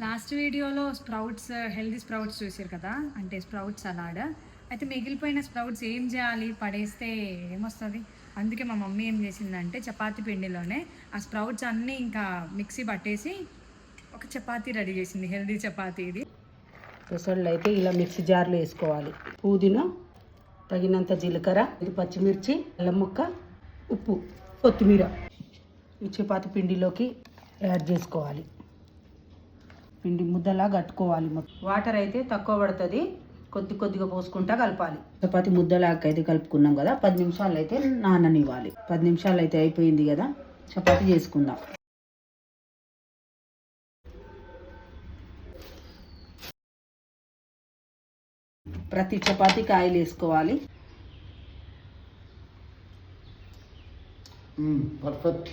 Last వీడియోలో sprouts healthy sprouts చూసారు కదా? అంటే స్ప్రౌట్స్ అలాడ్ అయితే మిగిలిపోయిన స్ప్రౌట్స్ ఏం చేయాలి? పడేస్తే ఏమొస్తుంది? అందుకే మా మమ్మీ ఏం చేసిందంటే చపాతీ పిండిలోనే ఆ స్ప్రౌట్స్ అన్నీ ఇంకా మిక్సీ పట్టేసి ఒక చపాతీ రెడీ చేసింది. హెల్దీ చపాతీ ఇది. పెసళ్ళు అయితే ఇలా మిక్సీ జార్లో వేసుకోవాలి. పుదీనా తగినంత జీలకర్ర ఇది పచ్చిమిర్చి అల్లం ముక్క ఉప్పు కొత్తిమీర ఈ చపాతి పిండిలోకి యాడ్ చేసుకోవాలి. పిండి ముద్దలా కట్టుకోవాలి మొత్తం. వాటర్ అయితే తక్కువ పడుతుంది. కొద్ది కొద్దిగా పోసుకుంటా కలపాలి. చపాతి ముద్దలాగా అయితే కలుపుకున్నాం కదా. పది నిమిషాలు అయితే నాననివ్వాలి. పది నిమిషాలు అయితే అయిపోయింది కదా. చపాతి చేసుకుందాం. ప్రతి చపాతీకి ఆయిల్ వేసుకోవాలి. పర్ఫెక్ట్.